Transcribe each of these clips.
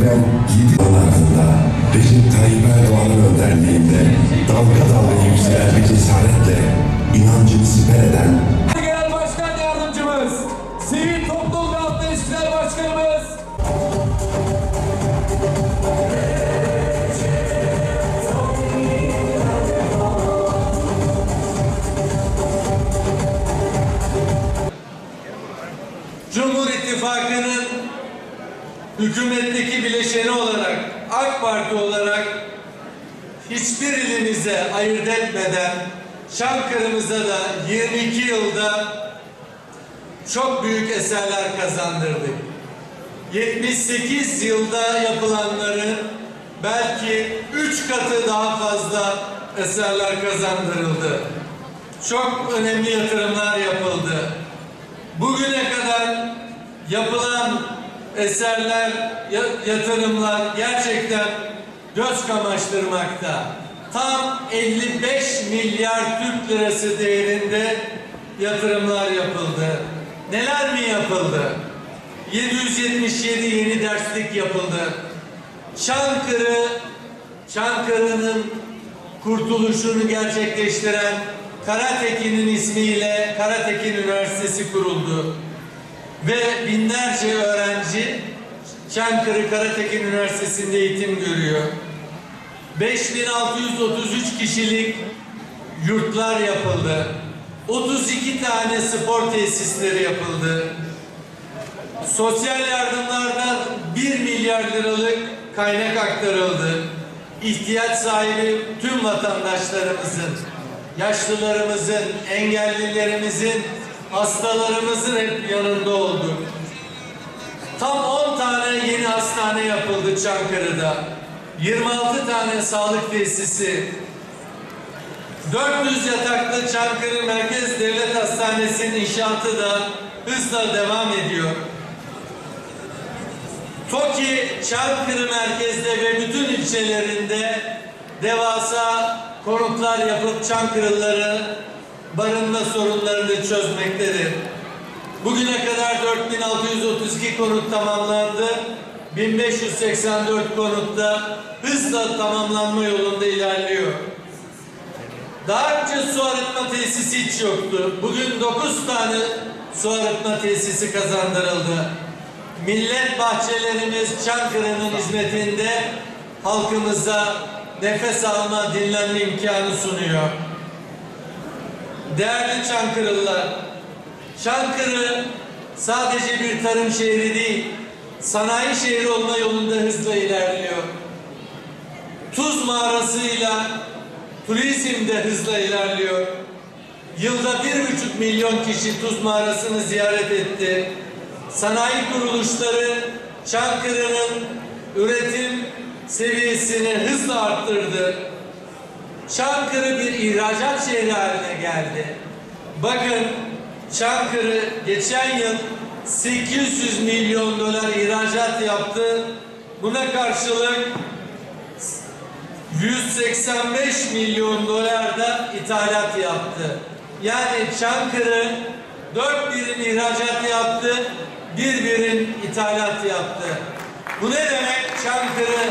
80 yıl evvel 7 yıl ardında Recep Tayyip Erdoğan'ın önderliğinde dalga dalga yükselen bir cesaretle inancını siper eden hükümetteki bileşeni olarak, AK Parti olarak hiçbir ilimize ayırt etmeden Çankırı'mıza da 22 yılda çok büyük eserler kazandırdık. 78 yılda yapılanların belki üç katı daha fazla eserler kazandırıldı. Çok önemli yatırımlar yapıldı. Bugüne kadar yapılan eserler, ya- yatırımlar gerçekten göz kamaştırmakta. Tam 55 milyar Türk lirası değerinde yatırımlar yapıldı. Neler mi yapıldı? 777 yeni derslik yapıldı. Çankırı, Çankırı'nın kurtuluşunu gerçekleştiren Karatekin'in ismiyle Karatekin Üniversitesi kuruldu. Ve binlerce öğrenci Çankırı Karatekin Üniversitesi'nde eğitim görüyor. 5633 kişilik yurtlar yapıldı. 32 tane spor tesisleri yapıldı. Sosyal yardımlardan 1 milyar liralık kaynak aktarıldı. İhtiyaç sahibi tüm vatandaşlarımızın, yaşlılarımızın, engellilerimizin, hastalarımızın hep yanında olduk. Tam 10 tane yeni hastane yapıldı Çankırı'da. 26 tane sağlık tesisi, 400 yataklı Çankırı Merkez Devlet Hastanesi'nin inşaatı da hızla devam ediyor. TOKİ Çankırı merkezde ve bütün ilçelerinde devasa konutlar yapıp Çankırılıları barınma sorunlarını çözmektedir. Bugüne kadar 4632 konut tamamlandı. 1584 konutta hızla tamamlanma yolunda ilerliyor. Daha önce su arıtma tesisi hiç yoktu. Bugün 9 tane su arıtma tesisi kazandırıldı. Millet bahçelerimiz Çankırı'nın hizmetinde halkımıza nefes alma, dinlenme imkanı sunuyor. Değerli Çankırılılar, Çankırı sadece bir tarım şehri değil, sanayi şehri olma yolunda hızla ilerliyor. Tuz mağarasıyla turizm de hızla ilerliyor. Yılda bir buçuk milyon kişi Tuz mağarasını ziyaret etti. Sanayi kuruluşları Çankırı'nın üretim seviyesini hızla arttırdı. Çankırı bir ihracat şehri haline geldi. Bakın Çankırı geçen yıl 800 milyon dolar ihracat yaptı. Buna karşılık 185 milyon dolar da ithalat yaptı. Yani Çankırı 4 birim ihracat yaptı, bir birim ithalat yaptı. Bu ne demek? Çankırı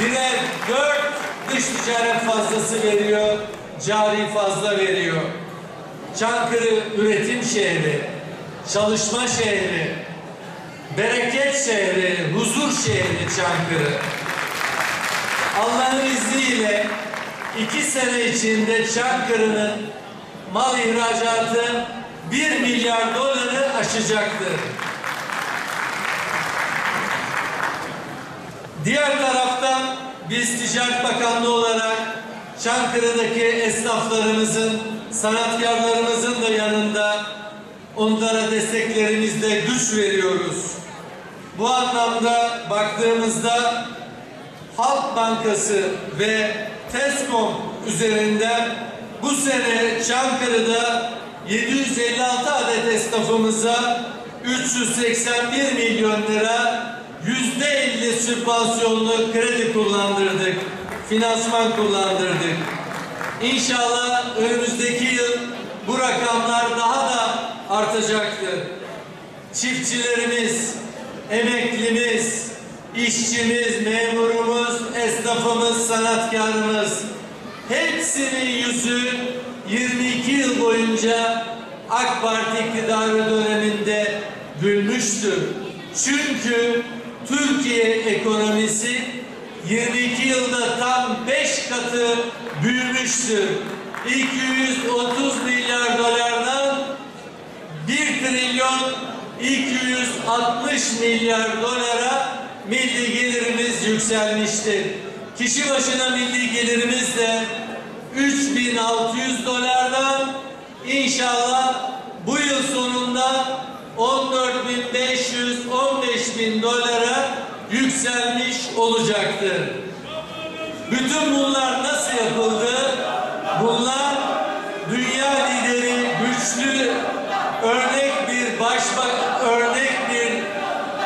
birer 4 dış ticaret fazlası veriyor, cari fazla veriyor. Çankırı üretim şehri, çalışma şehri, bereket şehri, huzur şehri Çankırı. Allah'ın izniyle iki sene içinde Çankırı'nın mal ihracatı 1 milyar doları aşacaktır. Diğer taraftan biz Ticaret Bakanlığı olarak Çankırı'daki esnaflarımızın, sanatkarlarımızın da yanında onlara desteklerimizle güç veriyoruz. Bu anlamda baktığımızda Halk Bankası ve Teskom üzerinden bu sene Çankırı'da 756 adet esnafımıza 381 milyon lira yüzde 50 sübvansiyonlu kredi kullandırdık. Finansman kullandırdık. İnşallah önümüzdeki yıl bu rakamlar daha da artacaktır. Çiftçilerimiz, emeklimiz, işçimiz, memurumuz, esnafımız, sanatkarımız hepsinin yüzü 22 yıl boyunca AK Parti iktidarı döneminde gülmüştür. Çünkü Türkiye ekonomisi 22 yılda tam 5 katı büyümüştür. 230 milyar dolardan 1 trilyon 260 milyar dolara milli gelirimiz yükselmiştir. Kişi başına milli gelirimiz de 3600 dolardan inşallah bu yıl sonunda 14.500 15.000 dolara yükselmiş olacaktır. Bütün bunlar nasıl yapıldı? Bunlar dünya lideri, güçlü, örnek bir başbak, örnek bir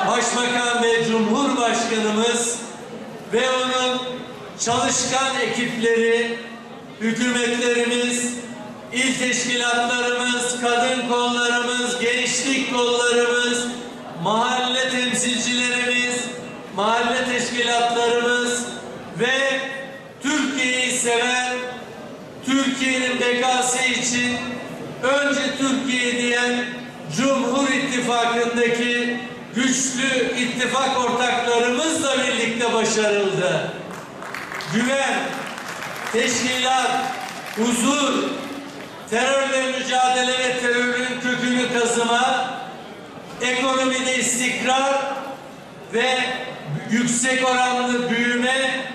başbakan ve cumhurbaşkanımız ve onun çalışkan ekipleri, hükümetlerimiz, il teşkilatlarımız, kadın kollarımız, gençlik kollarımız, mahalle temsilcilerimiz, mahalle teşkilatlarımız ve Türkiye'yi seven, Türkiye'nin bekası için önce Türkiye diyen Cumhur İttifakı'ndaki güçlü ittifak ortaklarımızla birlikte başarıldı. Güven, teşkilat, huzur, terörle mücadele ve terörün kökünü kazıma, ekonomide istikrar ve yüksek oranlı büyüme,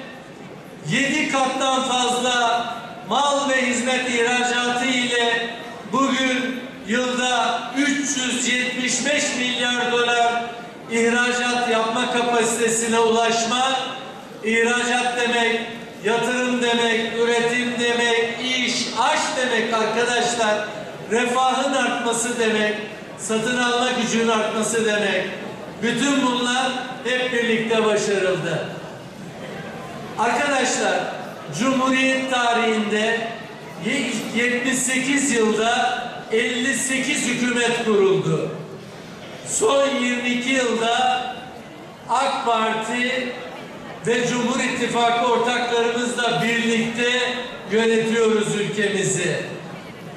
yedi kattan fazla mal ve hizmet ihracatı ile bugün yılda 375 milyar dolar ihracat yapma kapasitesine ulaşma, ihracat demek, yatırım demek, üretim demek, iş, aş demek arkadaşlar, refahın artması demek, satın alma gücünün artması demek. Bütün bunlar hep birlikte başarıldı. Arkadaşlar, Cumhuriyet tarihinde 78 yılda 58 hükümet kuruldu. Son 22 yılda AK Parti ve Cumhur İttifakı ortaklarımızla birlikte yönetiyoruz ülkemizi.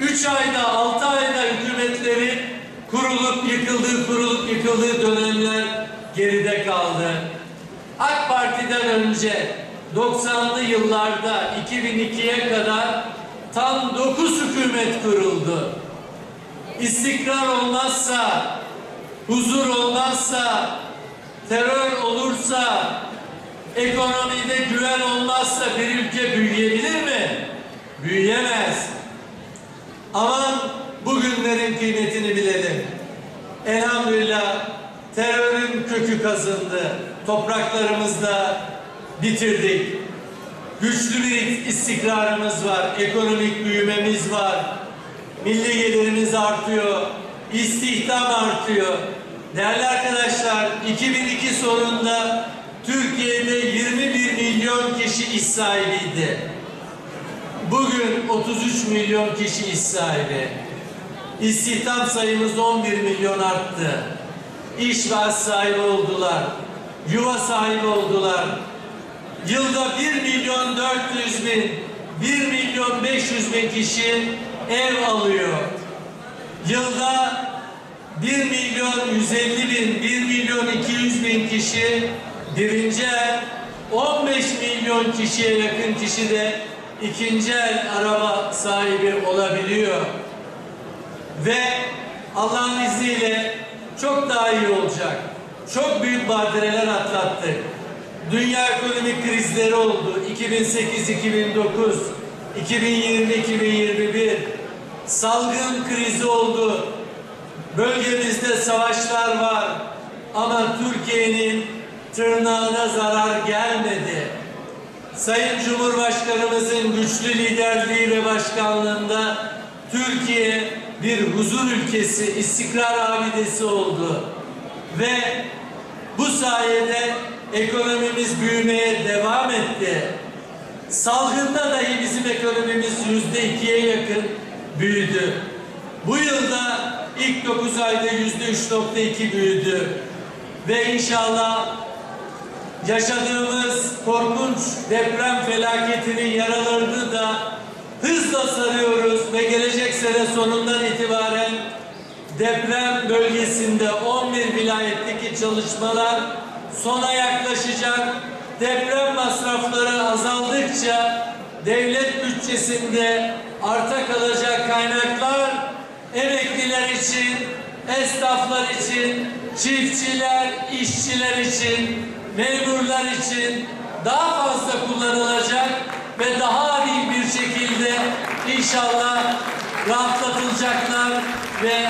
3 ayda, 6 ayda hükümetlerin kurulup yıkıldığı, kurulup yıkıldığı dönemler geride kaldı. AK Parti'den önce 90'lı yıllarda 2002'ye kadar tam 9 hükümet kuruldu. İstikrar olmazsa, huzur olmazsa, terör olursa, ekonomide güven olmazsa bir ülke büyüyebilir mi? Büyüyemez. Aman bugünlerin kıymetini bilelim. Elhamdülillah terörün kökü kazındı. Topraklarımızda bitirdik. Güçlü bir istikrarımız var. Ekonomik büyümemiz var. Milli gelirimiz artıyor. istihdam artıyor. Değerli arkadaşlar 2002 sonunda Türkiye'de 21 milyon kişi iş sahibiydi. Bugün 33 milyon kişi iş sahibi. İstihdam sayımız 11 milyon arttı. İş ve sahibi oldular. Yuva sahibi oldular. Yılda 1 milyon 400 bin, 1 milyon 500 bin kişi ev alıyor. Yılda 1 milyon 150 bin, 1 milyon 200 bin kişi birinci el, 15 milyon kişiye yakın kişi de ikinci el araba sahibi olabiliyor. Ve Allah'ın izniyle çok daha iyi olacak. Çok büyük badireler atlattık. Dünya ekonomik krizleri oldu. 2008-2009, 2020-2021 salgın krizi oldu. Bölgemizde savaşlar var ama Türkiye'nin tırnağına zarar gelmedi. Sayın Cumhurbaşkanımızın güçlü liderliği ve başkanlığında Türkiye bir huzur ülkesi, istikrar abidesi oldu. Ve bu sayede ekonomimiz büyümeye devam etti. Salgında dahi bizim ekonomimiz yüzde ikiye yakın büyüdü. Bu yılda ilk 9 ayda yüzde 3.2 büyüdü. Ve inşallah yaşadığımız korkunç deprem felaketinin yaralarını da hızla sarıyoruz ve gelecek sene sonundan itibaren deprem bölgesinde 11 vilayetteki çalışmalar sona yaklaşacak. Deprem masrafları azaldıkça devlet bütçesinde arta kalacak kaynaklar emekliler için, esnaflar için, çiftçiler, işçiler için, memurlar için daha fazla kullanılacak ve daha iyi bir şekilde inşallah rahatlatılacaklar ve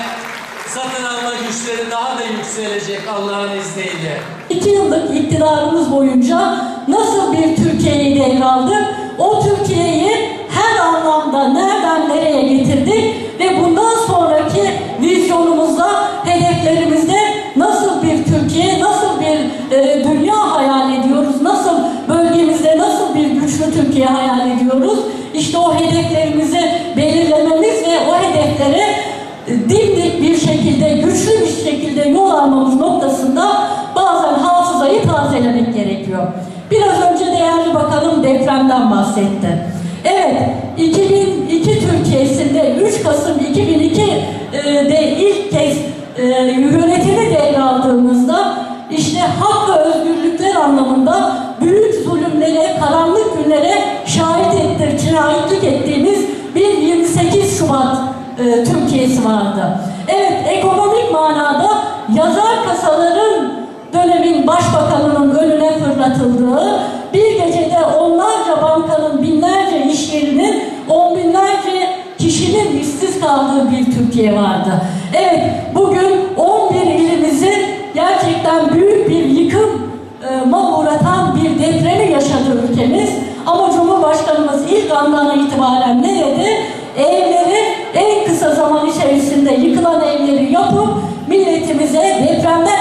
satın alma güçleri daha da yükselecek Allah'ın izniyle. İki yıllık iktidarımız boyunca nasıl bir Türkiye'yi devraldık? O Türkiye'yi her anlamda nereden nereye getirdik Türkiye hayal ediyoruz? İşte o hedeflerimizi belirlememiz ve o hedeflere dimdik bir şekilde, güçlü bir şekilde yol almamız noktasında bazen hafızayı tazelemek gerekiyor. Biraz önce değerli bakanım depremden bahsetti. Evet, 2002 Türkiye'sinde 3 Kasım 2002'de ilk kez e, yönetimi devraldığımızda işte hak ve özgürlükler anlamında büyük zulümlere, karanlık günlere şahit ettir, şahitlik ettiğimiz bir 28 Şubat e, Türkiye'si vardı. Evet, ekonomik manada yazar kasaların dönemin başbakanının önüne fırlatıldığı, bir gecede onlarca bankanın, binlerce iş yerinin, on binlerce kişinin işsiz kaldığı bir Türkiye vardı. Evet, bugün 11 ilimizi gerçekten büyük bir yıkım e, uğratan bir depremi yaşadı ülkemiz. Ama Cumhurbaşkanımız ilk andan itibaren ne dedi? Evleri en kısa zaman içerisinde yıkılan evleri yapıp milletimize, depremden